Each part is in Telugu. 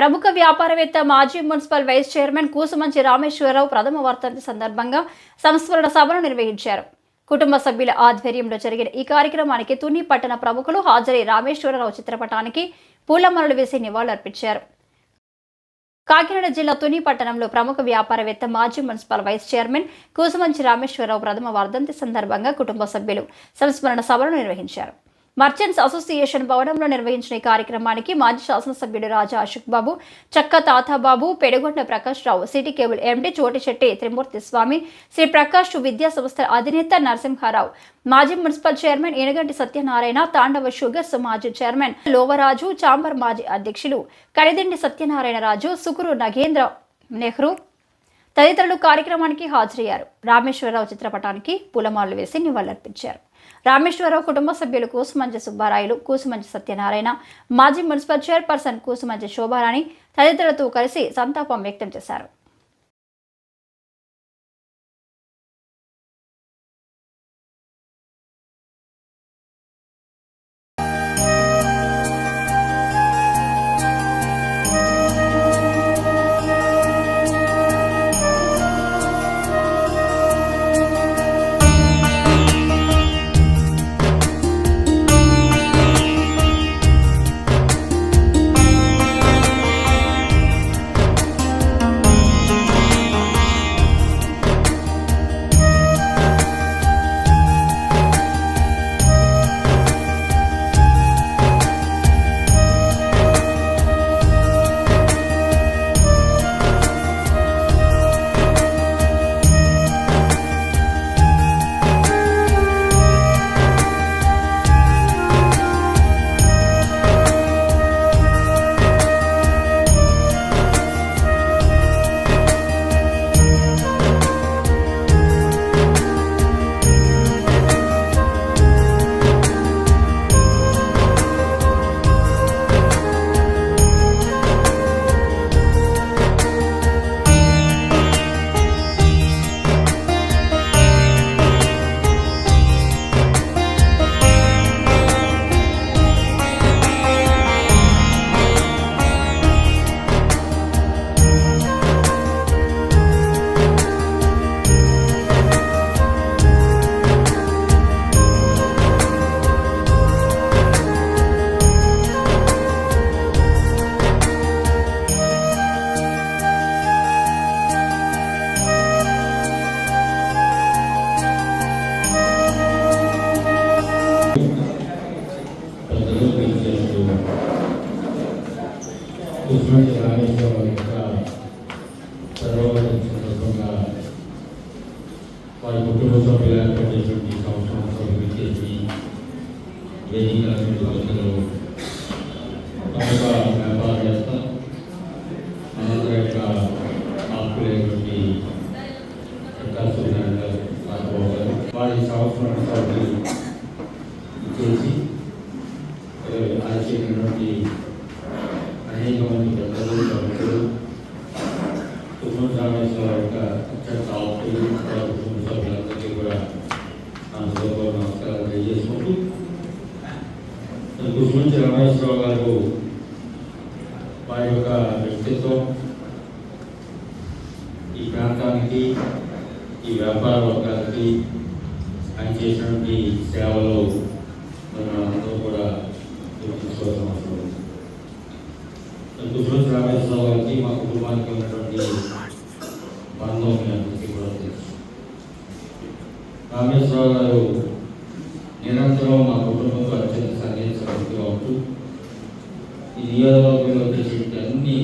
ప్రముఖ వ్యాపారవేత్త మాజీ municipal vice chairman Kusumanchi Rameswararao ప్రథమ వర్ధంతి సందర్భంగా సంస్మరణ సభను నిర్వహించారు. కుటుంబ సభ్యుల ఆధ్వర్యంలో జరిగిన ఈ కార్యక్రమానికి తుని పట్టణ ప్రముఖులు హాజరై రామేశ్వరరావు చిత్రపటానికి పూలమరలు వేసి నివాళులర్పించారు కాకినాడ జిల్లా తుని పట్టణంలో ప్రముఖ వ్యాపారవేత్త మాజీ municipal vice chairman Kusumanchi Rameswararao ప్రథమ వర్ధంతి సందర్భంగా కుటుంబ సభ్యులు సంస్మరణ సభను నిర్వహించారు. మర్చెంట్స్ అసోసియేషన్ భవనంలో నిర్వహించిన ఈ కార్యక్రమానికి మాజీ శాసనసభ్యుడు Raja Ashok Babu Chakka Tatababu Pedugonda Prakash Rao city cable MD Chotisetti Trimurthi Swamy Shri Prakash విద్యా సంస్థ అధినేత నరసింహారావు. మాజీ municipal chairman Enuganti Satyanarayana Tandava Sugars మాజీ చైర్మన్ లోవరాజు చాంబర్ మాజీ అధ్యక్షులు కరిదిండి సత్యనారాయణ రాజు సుకురు నగేంద్ర నెహ్రూ తదితరులు కార్యక్రమానికి హాజరయ్యారు. రామేశ్వరరావు చిత్రపటానికి పూలమాలలు వేసి నివాళులర్పించారు. రామేశ్వరరావు కుటుంబ సభ్యులు కూసుమంచి సుబ్బారాయులు కూసుమంచి సత్యనారాయణ మాజీ మున్సిపల్ చైర్పర్సన్ కూసుమంచి శోభారాణి తదితరులతో కలిసి సంతాపం వ్యక్తం చేశారు. సంవత్సరం చేసి అనేక మంది పెద్దలు ప్రముఖులు కుటుంబ రామేశ్వర యొక్క అత్యంత ఆప్తులు కుటుంబ సభ్యులందరికీ కూడా నా హృదయపూర్వక నమస్కారాలు తెలియజేసుకుంటూ కుసుమంచి రామేశ్వరరావు గారు వారి యొక్క వ్యక్తిత్వం ఈ ప్రాంతానికి ఈ వ్యాపార వర్గానికి ఆయన చేసినటువంటి సేవలు మనం అందరూ కూడా గుర్తించుకోవాల్సిన అవసరం ఉంది కుటుంబ గారికి మా కుటుంబానికి ఉన్నటువంటి బంధం కూడా రామేశ్వరరావు గారు నిరంతరం మా కుటుంబంతో అత్యంత సన్నిహిత ఉంటూ ఈ నియోజకవర్గంలో చేసేటువంటి అన్ని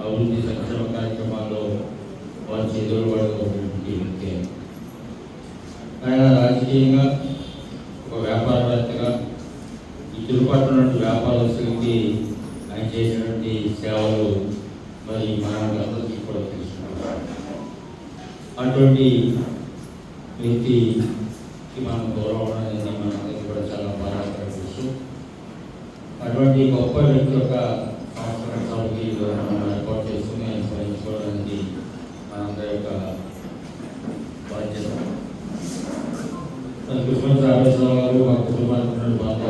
అభివృద్ధి సంక్షేమ కార్యక్రమాల్లో వారి చేతులు పడకపోయినటువంటి వ్యక్తి ఆయన. ఆయన రాజకీయంగా ఒక వ్యాపారవేత్తగా ఈ తిరుపతి వ్యాపారస్తులకి ఆయన చేసినటువంటి సేవలు మరి మనందరికీ కూడా తెలుసుకుంటాం అటువంటి వ్యక్తికి మనం గౌరవం అనేది మనందరికీ కూడా చాలా బాధాకర విషయం అటువంటి గొప్ప వ్యక్తి యొక్క సంవత్సరం సభకి మనం ఏర్పాటు చేసుకుని ఆయన స్మరించుకోవడానికి మనందరి యొక్క బాధ్యత మరి కృష్ణ రామేశ్వరరావు గారు మా కుటుంబానికి ఉన్న బాధ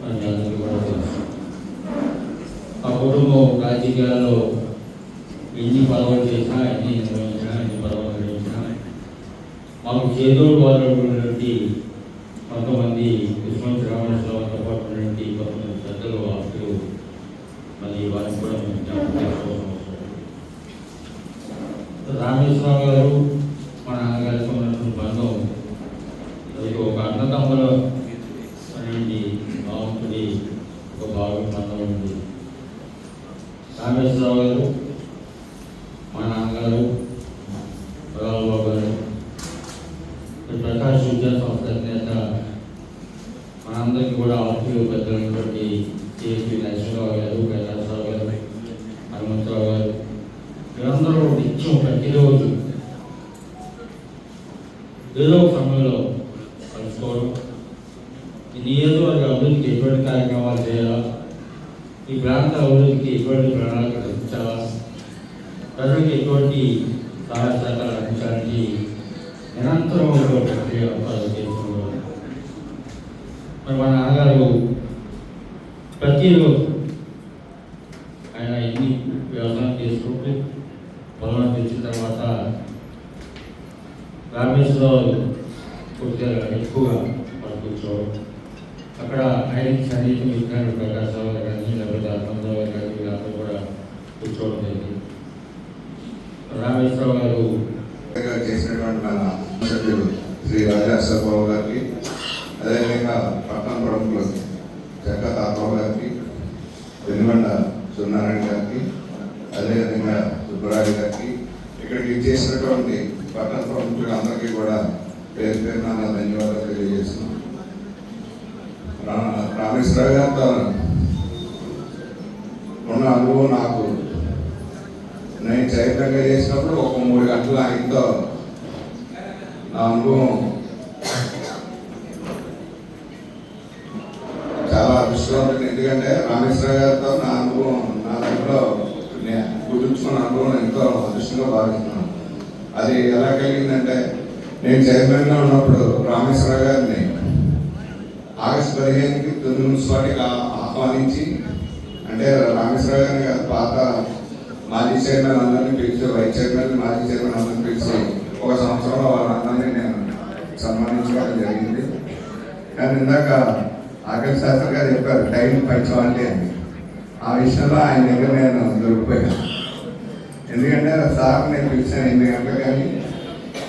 మన అందరికీ కూడా తెలుసు ఆ ఎవరు రాజకీయాల్లో ఎన్ని పదవులు చేసినా ఎన్ని నిర్వహించినా ఎన్ని పదవులు నిర్వహించినా మాకు చేదోడు వారినటువంటి కొంతమంది విశ్వం శ్రావణేశ్వరంతో పాటు ఉన్నటువంటి కొంతమంది పెద్దలు ఆస్తులు మరి వారికి కూడా మేము రామేశ్వరరావు గారు మా నాన్నగారితో ఉన్నటువంటి బంధం అది ఒక అన్నదమ్ముల అనేది భావంతుడి ఒక భావం బంధం ఉంది రామేశ్వరరావు గారు మా నాన్నగారు రావుబాబు గారు ఈ ప్రకాష్ విద్యా సంస్థ నేత మనందరికీ కూడా ఆర్థిక పెద్దలైనటువంటి కేఎస్పి నరసింహరావు గారు కైలాసరావు గారు హనుమంతరావు గారు వీరందరూ నిత్యం ప్రతిరోజు ఏదో ఒక సమయంలో కలుసుకోవడం ఈ నియోజకవర్గ అభివృద్ధికి ఎటువంటి కార్యక్రమాలు చేయాలా ఈ ప్రాంత ప్రజలకు ఎటువంటి ప్రణాళిక రచించాలా ప్రజలకు ఎటువంటి సహాయ సహకారాలు అందించడానికి నిరంతరం ఒక ప్రక్రియ వాళ్ళు మరి మా నాన్నగారు ప్రతి ఆయన ఎన్ని వ్యవసాయం చేసుకుంటూ పొలం తెచ్చిన తర్వాత రామేశ్వరరావు కొద్దిగా ఎక్కువగా మనం కూర్చోవడం అక్కడ ఆయనకి సన్నిహితం విజ్ఞాన ప్రకాశరావు గారు కానీ లేకపోతే హనుమంతరావు గారు కానీ వీళ్ళందరూ కూడా కూర్చోవడం జరిగింది రామేశ్వరరావు గారు చేసినటువంటి మన శ్రీ రాజా అశోకబాబు గారికి అదేవిధంగా పట్టణ ప్రముఖులకు నేను చైతన్యంగా చేసినప్పుడు ఒక మూడు గంటలు ఆయనతో నా అనుభవం. చాలా దృష్టిలో ఉంటుంది ఎందుకంటే రామేశ్వర గారితో నా అనుభవం నా దాంట్లో నేను గుర్తుంచుకున్న అనుభవం ఎంతో అదృష్టంగా భావిస్తున్నాను. అది ఎలా కలిగిందంటే నేను చైర్మన్గా ఉన్నప్పుడు రామేశ్వర గారిని ఆగస్టు పదిహేనుకి తొమ్మిది మున్సిపాలిటీకి ఆహ్వానించి అంటే రామేశ్వర గారిని కాదు, పాత మాజీ చైర్మన్ అందరినీ పిలిచి వైస్ చైర్మన్ మాజీ చైర్మన్ అందరినీ పిలిచి ఒక సంవత్సరంలో వాళ్ళందరినీ నేను సన్మానించడం జరిగింది. కానీ ఇందాక ఆకలి శాస్త్రి గారు చెప్పారు టైం అంటే అని. ఆ విషయంలో ఆయన దగ్గర నేను దొరికిపోయాను. ఎందుకంటే సార్ నేను పిలిచాను ఎనిమిది గంటలు కానీ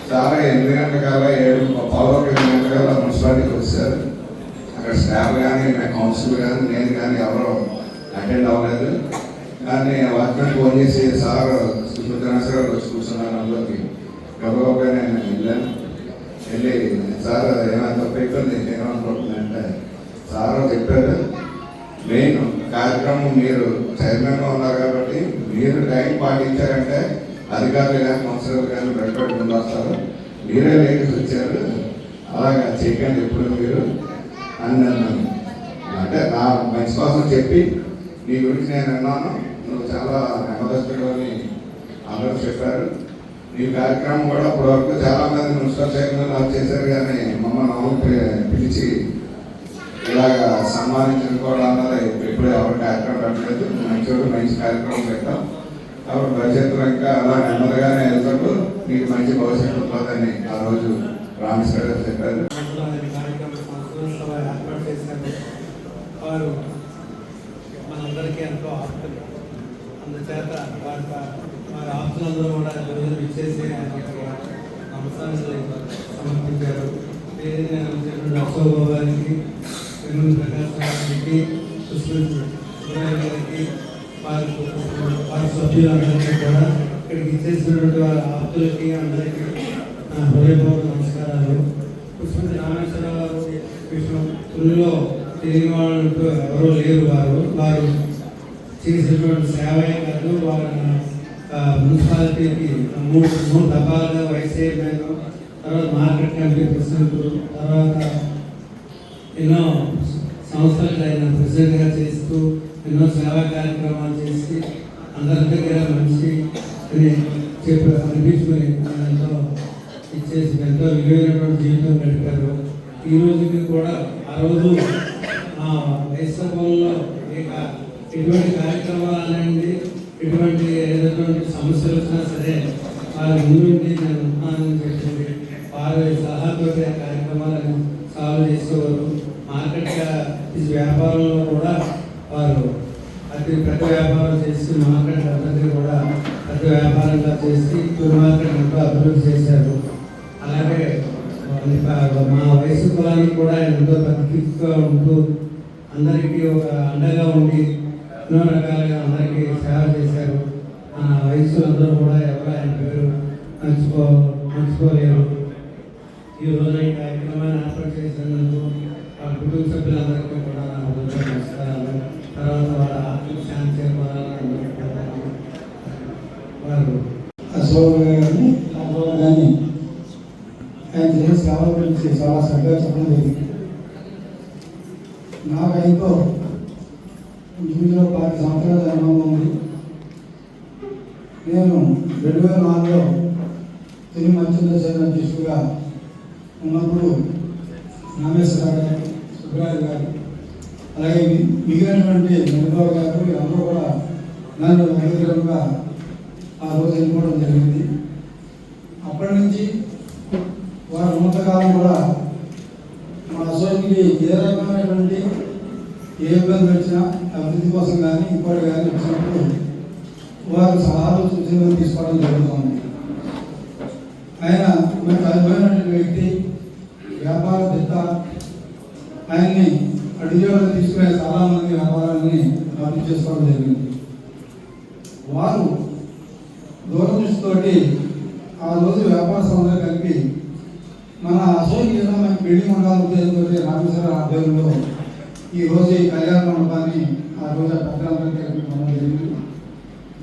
సార్ ఎనిమిది గంటల కల్లా ఏడు పావు ఎనిమిది గంటల కల్లా మున్సిపాలిటీకి వచ్చారు. అక్కడ స్టాఫ్ కానీ నా కౌన్సిల్ కానీ నేను కానీ ఎవరో అటెండ్ అవ్వలేదు. కానీ వాచ్మెన్ ఫోన్ చేసి సార్ సుష్మిత్రాస్ సార్ వచ్చి కూర్చున్నాను అందులోకి గబగబగా నేను వెళ్ళాను. వెళ్ళి సార్ ఏమైనా తప్పైపోయింది ఏమనుకుంటుందంటే సార్ చెప్పారు మెయిన్ కార్యక్రమం మీరు చైర్మన్గా ఉన్నారు కాబట్టి మీరు టైం పాటించారంటే అధికారులు కానీ కౌన్సిలర్ కానీ బయటపడి ముందు మీరే లేఖకి వచ్చారు. అలాగా చేయకండి ఎప్పుడు మీరు? అని నన్ను అంటే నా మంచి కోసం చెప్పి మీ గురించి నేను విన్నాను. నువ్వు చాలా నెమ్మదస్తుడు అని అందరూ చెప్పారు ఈ కార్యక్రమం కూడా ఇప్పటి చాలామంది చాలా మంది మున్సిపల్ చైర్మన్ నాకు చేశారు కానీ మమ్మల్ని పిలిచి ఇలాగ పిలిచి ఇలాగా అన్నది ఎప్పుడు ఎవరు కార్యక్రమం పెట్టలేదు. మంచి మంచి కార్యక్రమం పెట్టాం. కాబట్టి భవిష్యత్తులో ఇంకా అలా నెమ్మదిగానే వెళ్తాడు నీకు మంచి భవిష్యత్తు ఉంటుందని ఆ రోజు రామేశ్వర గారు చెప్పారు వారు మనందరికీ ఎంతో ఆప్తులు అందుచేత వారి వారి ఆప్తులందరూ కూడా రోజులు ఇచ్చేసి ఆయనకి నమస్కారాలు సమర్పించారు. వేదిక నిర్వహించినటువంటి గారికి వెనుక ప్రకాశ్ గారికి గారికి వారి వారి సభ్యులందరికీ కూడా ఇక్కడికి ఇచ్చేసినటువంటి వారి ఆప్తులకి అందరికీ నా హృదయపూర్వక నమస్కారాలు. పుష్పతి రామేశ్వరరావు గారు విషయం తుల్లిలో తెలియని వాళ్ళు ఎవరో లేరు వారు వారు చేసినటువంటి సేవే కాదు వారు మున్సిపాలిటీకి మూడు మూడు దఫాలుగా వైస్ చైర్మన్ తర్వాత మార్కెట్ కమిటీ ప్రెసిడెంట్ తర్వాత ఎన్నో సంస్థలకు ఆయన ప్రెసిడెంట్గా చేస్తూ ఎన్నో సేవా కార్యక్రమాలు చేసి అందరి దగ్గర మంచి అని చెప్పి అనిపించుకొని ఎంతో ఇచ్చేసి ఎంతో విలువైనటువంటి జీవితం గడిపారు. ఈ రోజుకి కూడా ఆ రోజు ఆ వైసభలో ఏ ఎటువంటి కార్యక్రమాలు ఎటువంటి ఏదైనా సమస్యలు వచ్చినా సరే వారి ముందుండి నేను ఉన్నానని చెప్పి వారి సలహాతో ఆ కార్యక్రమాలను సాల్వ్ చేసేవారు. మార్కెట్ ఈ వ్యాపారంలో కూడా వారు ప్రతి పెద్ద వ్యాపారం చేసి మార్కెట్ అందరికీ కూడా పెద్ద వ్యాపారంగా చేసి టూ మార్కెట్ ఎంతో అభివృద్ధి చేశారు. అలాగే మా వయసు కులానికి కూడా ఆయన ఎంతో ప్రతిగా ఉంటూ అందరికీ ఒక అండగా ఉండి ఎన్నో రకాలుగా అందరికీ సేవ చేశారు. ఆ వయసు అందరూ కూడా ఎవరు ఆయన పేరు మర్చిపో మర్చిపోలేరు. ఈ రోజు ఈ కార్యక్రమాన్ని ఏర్పాటు చేసినందుకు ఆ కుటుంబ సభ్యులందరికీ కూడా నా హృదయ నమస్కారాలు. తర్వాత వాళ్ళ ఆత్మ శాంతి చేరుకోవాలని వారు అశోక్ గారిని అశోక్ గారిని ఆయన చేసిన సేవల గురించి చాలా శ్రద్ధగా చెప్పడం జరిగింది నాకు ఆయనతో ఇంచుమించులో పాతి సంవత్సరాల అనుభవం ఉంది. నేను రెండు వేల నాలుగులో తిరుగు మంచి అధ్యక్షుడిగా ఉన్నప్పుడు నాగేశ్వర గారు సుబ్రాజు గారు అలాగే మిగిలినటువంటి నిర్మల గారు వీరందరూ కూడా నన్ను వ్యక్తిగతంగా ఆ రోజు ఎన్నుకోవడం జరిగింది. అప్పటి నుంచి వారి ఉన్నతకాలం కూడా మన అసోసియేషన్కి ఏ రకమైనటువంటి ఏ ఇబ్బంది వచ్చినా అభివృద్ధి కోసం కానీ ఇంకోటి కానీ వచ్చినప్పుడు వారు సలహాలు సూచనలు తీసుకోవడం జరుగుతుంది ఆయన మనకు అనుభవమైనటువంటి వ్యక్తి వ్యాపార పెద్ద ఆయన్ని అడిగేవాళ్ళు తీసుకునే చాలా మంది వ్యాపారాన్ని అభివృద్ధి చేసుకోవడం జరిగింది. వారు దూరదృష్టితోటి ఆ రోజు వ్యాపార సంస్థలు కలిపి మన అసోసియేషన్ మనకి బిల్డింగ్ ఉండాలి ఉద్దేశంతో రామేశ్వర ఆధ్వర్యంలో ఈ రోజు ఈ కళ్యాణ మండపాన్ని ఆ రోజు ఆ పెద్దలందరికీ కలిపి జరిగింది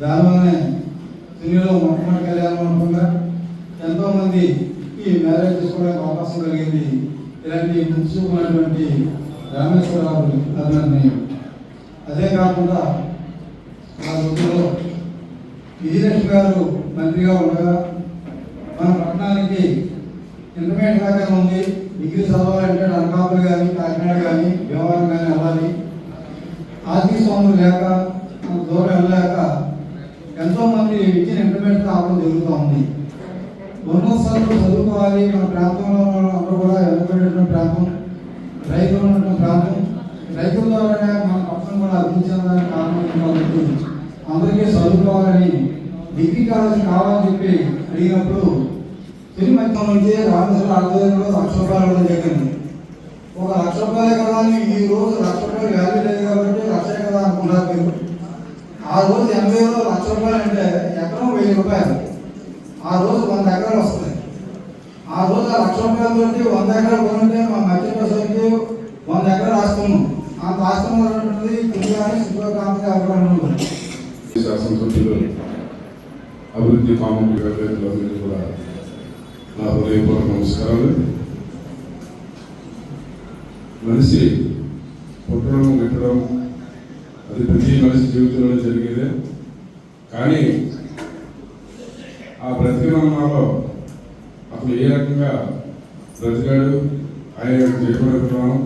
దానివల్లనే ఢిల్లీలో మొట్టమొదటి కళ్యాణ మండపంగా ఎంతోమంది ఈ మ్యారేజ్ చేసుకోవడానికి అవకాశం కలిగింది ఇలాంటి ముంచుకున్నటువంటి రామేశ్వరరావు అభినందనీయం. అదే కాకుండా ఆ రోజుల్లో విజయలక్ష్మి గారు మంత్రిగా ఉండగా మన పట్టణానికి ఇంటర్మీడియట్ దాకా ఉంది. డిగ్రీ చదవాలంటే అనకాపల్లి కానీ కాకినాడ కానీ భీమవరం కానీ వెళ్ళాలి. ఆర్థిక స్వామి లేక దూరం వెళ్ళలేక ఎంతోమంది విద్యను ఇంప్లిమెంట్ కావడం జరుగుతూ ఉంది. ఉన్నత చదువుకోవాలి. మన ప్రాంతంలో అందరూ కూడా వెనుకబడిన ప్రాంతం రైతులు ఉన్న ప్రాంతం. రైతుల ద్వారానే మన పట్టణం కూడా అభివృద్ధి చెందడానికి కారణం అందరికీ చదువుకోవాలని డిగ్రీ కాలేజ్ కావాలని చెప్పి అడిగినప్పుడు తిరిగి నుంచి రామేశ్వర ఆధ్వర్యంలో లక్ష రూపాయలు ఇవ్వడం జరిగింది ఒక లక్ష రూపాయలే కదా అని ఈ రోజు లక్ష రూపాయలు వాల్యూ లేదు కాబట్టి లక్షే కదా అనుకున్నారు మీరు. ఆ రోజు ఎనభైలో లక్ష రూపాయలు అంటే ఎకరం వెయ్యి రూపాయలు. ఆ రోజు వంద ఎకరాలు వస్తాయి. ఆ రోజు ఆ లక్ష రూపాయలతోటి వంద ఎకరాలు కొనుంటే మా మధ్య ప్రసంగి వంద ఎకరాలు రాసుకున్నాం అంత ఆస్తం ఉన్నటువంటిది కుంగాని శుభ్రకాంతి శాసనసభ్యులు అభివృద్ధి కూడా నా హృదయపూర్వక నమస్కారాలు. మనిషి పుట్టడం గిట్టడం అది ప్రతి మనిషి జీవితంలో జరిగేదే. కానీ ఆ బ్రతికినామాలో అసలు ఏ రకంగా బ్రతికాడు? ఆయన యొక్క జీవన విధానం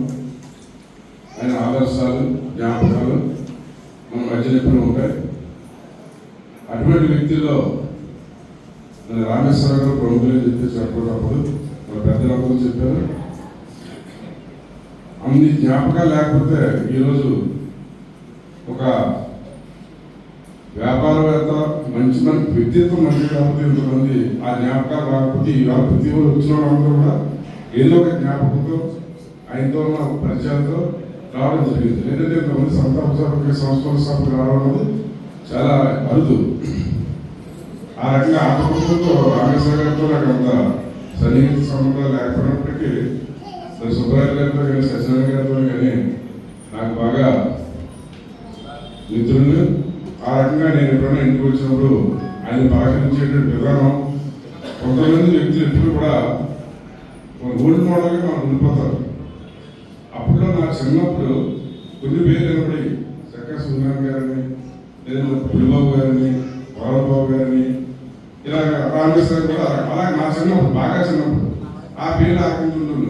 ఆయన ఆదర్శాలు జ్ఞాపకాలు మన మధ్యన ఎప్పుడూ ఉంటాయి అటువంటి వ్యక్తిలో మన ప్రభుత్వం గారు ప్రముఖులు చెప్పి మన పెద్దలందరూ చెప్పారు. అన్ని జ్ఞాపకాలు లేకపోతే ఈరోజు ఒక వ్యాపారవేత్త మంచి మంచి వ్యక్తిత్వం మంచి కాబట్టి ఇంతమంది ఆ జ్ఞాపకాలు రాకపోతే ఇవాళ ప్రతి ఒక్కరు వచ్చిన వాళ్ళందరూ కూడా ఏదో ఒక జ్ఞాపకంతో ఆయనతో ఉన్న పరిచయంతో రావడం జరిగింది. లేదంటే ఇంతమంది సంతాప సభకి సంస్కరణ రావడం అనేది చాలా అరుదు. ఆ రకంగా ఆ కుటుంబంతో రామేశ్వర గారితో నాకు అంత సన్నిహిత సంబంధాలు లేకపోయినప్పటికీ మరి సుబ్రాజ్ గారితో కానీ సత్యనారాయణ గారితో కానీ నాకు బాగా మిత్రులు. ఆ రకంగా నేను ఎప్పుడైనా ఇంటికి వచ్చినప్పుడు ఆయన పలకరించేటువంటి విధానం కొంతమంది వ్యక్తులు ఎప్పుడు కూడా ఓల్డ్ మోడల్గా మనం ఉండిపోతారు. అప్పుడు నా చిన్నప్పుడు కొన్ని పేరు నిలబడి చక్కా సుందరం గారిని లేదా పులిబాబు గారిని వరబాబు గారిని ఇలా రామకృష్ణ కూడా అలా నా చిన్నప్పుడు బాగా చిన్నప్పుడు. ఆ పేరు ఆకుంటుంటుంది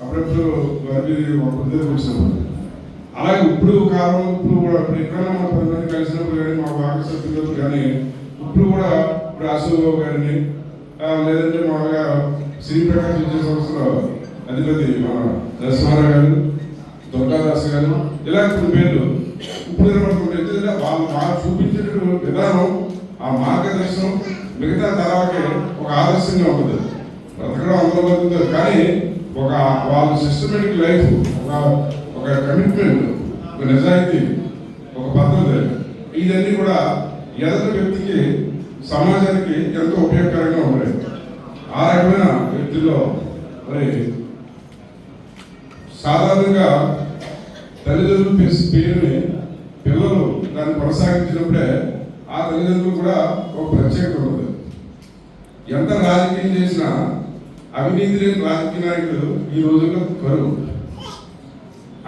అప్పుడప్పుడు వారి వచ్చినప్పుడు. అలాగే ఇప్పుడు కాలం ఇప్పుడు కూడా ఇప్పుడు ఎక్కడైనా మన పది మంది కలిసినప్పుడు కానీ మా వాక సభ్యులు కానీ ఇప్పుడు కూడా ఇప్పుడు అశోక్ గారిని లేదంటే మామూలుగా శ్రీప్రకాష్ విద్యా సంస్థలో అధిపతి మన నరసింహారావు గారు దుర్గాదాస్ గారు ఇలా కొన్ని పేర్లు. ఇప్పుడు కనబడుతుంది ఎందుకంటే వాళ్ళు మాకు చూపించేటువంటి విధానం ఆ మార్గదర్శనం మిగతా తరాలకి ఒక ఆదర్శంగా ఉంటుంది. బ్రతకడం అందులో బతుకుతుంది కానీ ఒక వాళ్ళ సిస్టమేటిక్ లైఫ్ ఒక ఒక కమిట్మెంట్ ఒక నిజాయితీ ఒక పద్ధతి ఇదన్నీ కూడా ఎదుటి వ్యక్తికి సమాజానికి ఎంతో ఉపయోగకరంగా ఉంటాయి ఆ రకమైన వ్యక్తిలో మరి సాధారణంగా తల్లిదండ్రులు పేరుని పిల్లలు దాన్ని కొనసాగించినప్పుడే ఆ తల్లిదండ్రులు కూడా ఒక ప్రత్యేకత ఉంటుంది. ఎంత రాజకీయం చేసినా అవినీతి లేని రాజకీయ నాయకుడు ఈ రోజుల్లో కరువు.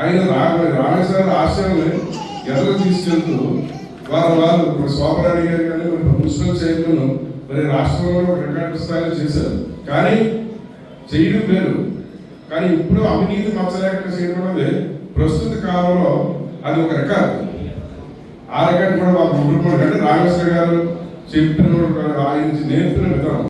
ఆయన రామేశ్వర ఆశ్రయాన్ని ఎదురు తీసుకెళ్తూ వారు వారు ఇప్పుడు శోభరాణి గారు కానీ మరి మున్సిపల్ చైర్మన్ మరి రాష్ట్రంలో రికార్డు స్థాయిలో చేశారు. కానీ చేయడం లేదు కానీ ఇప్పుడు అవినీతి మచ్చలేకుండా చేయడం అనేది ప్రస్తుత కాలంలో అది ఒక రికార్డు. ఆ రికార్డు కూడా వాళ్ళ కుటుంబం అంటే రామేశ్వర గారు చెప్పిన ఆయన నేర్పిన విధానం